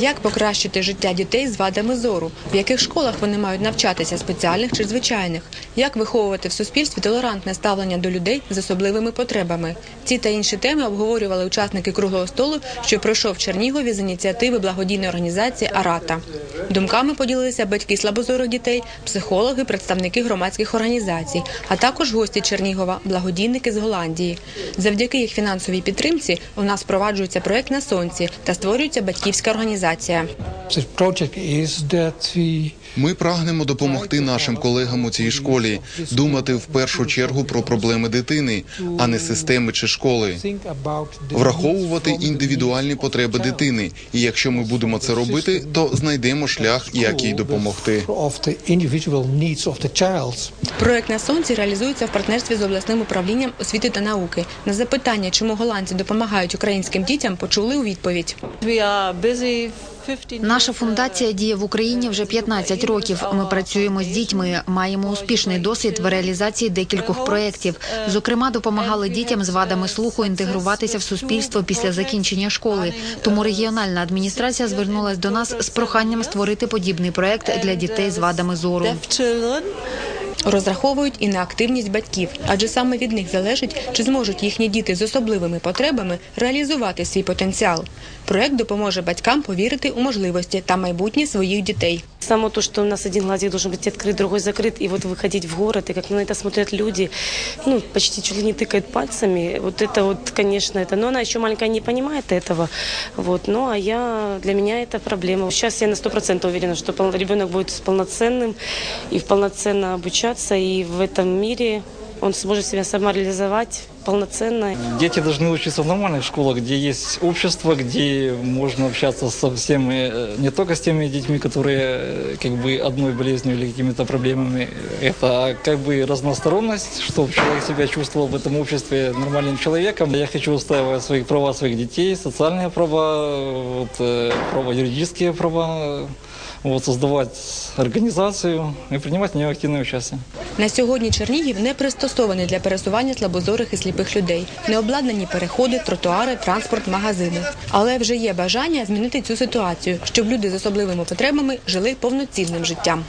Як покращити життя дітей з вадами зору? В яких школах вони мають навчатися спеціальних чи звичайних? Як виховувати в суспільстві толерантне ставлення до людей з особливими потребами? Ці та інші теми обговорювали учасники круглого столу, що пройшов в Чернігові з ініціативи благодійної організації Арата. Думками поділилися батьки слабозорих дітей, психологи, представники громадських організацій, а також гості Чернігова, благодійники з Голландії. Завдяки їх фінансовій підтримці у нас впроваджується проект на сонці та створюється батьківська організація. The Ми прагнемо допомогти нашим колегам у цій школі думати в першу чергу про проблеми дитини, а не системи чи школи. Враховувати індивідуальні потреби дитини. І якщо ми будемо це робити, то знайдемо шлях, як їй допомогти. Проект на сонці реалізується в партнерстві з обласним управлінням освіти та науки. На запитання, чому голландці допомагають українським дітям, почули у відповідь. We are busy 15 Наша фундація діє в Україні вже 15 років. Ми працюємо з дітьми, маємо успішний досвід в реалізації декількох проєктів. Зокрема, допомагали дітям з вадами слуху інтегруватися в суспільство після закінчення школи. Тому регіональна адміністрація звернулась до нас з проханням створити подібний проєкт для дітей з вадами зору. Розраховують і на активність батьків, адже саме від них залежить, чи зможуть їхні діти з особливими потребами реалізувати свій потенціал. Проект допоможе батькам повірити у можливості та майбутнє своїх дітей. Само то, что у нас один глазик должен быть открыт, другой закрыт, и вот выходить в город, и как на это смотрят люди, ну, почти чуть ли не тыкают пальцами, вот это вот, конечно, это, но она еще маленькая не понимает этого, вот, ну, а я, для меня это проблема. Сейчас я на сто процентов уверена, что пол- ребенок будет полноценным и полноценно обучаться, и в этом мире он сможет себя самореализовать полноценно. Дети должны учиться в нормальных школах, где есть общество, где можно общаться со всеми, э, не только с теми детьми, которые э, как бы одной болезнью или какими-то проблемами, это а как бы разносторонность, чтобы человек себя чувствовал в этом обществе нормальным человеком. Я хочу устраивать свои права своих детей, социальные права, вот, э, права, юридические права, вот, создавать организацию и принимать в нее активное участие. На сьогодні Чернігів не пристосований для пересування слабозорих і сліпих людей. Не обладнані переходи, тротуари, транспорт, магазини. Але вже є бажання змінити цю ситуацію, щоб люди з особливими потребами жили повноцінним життям.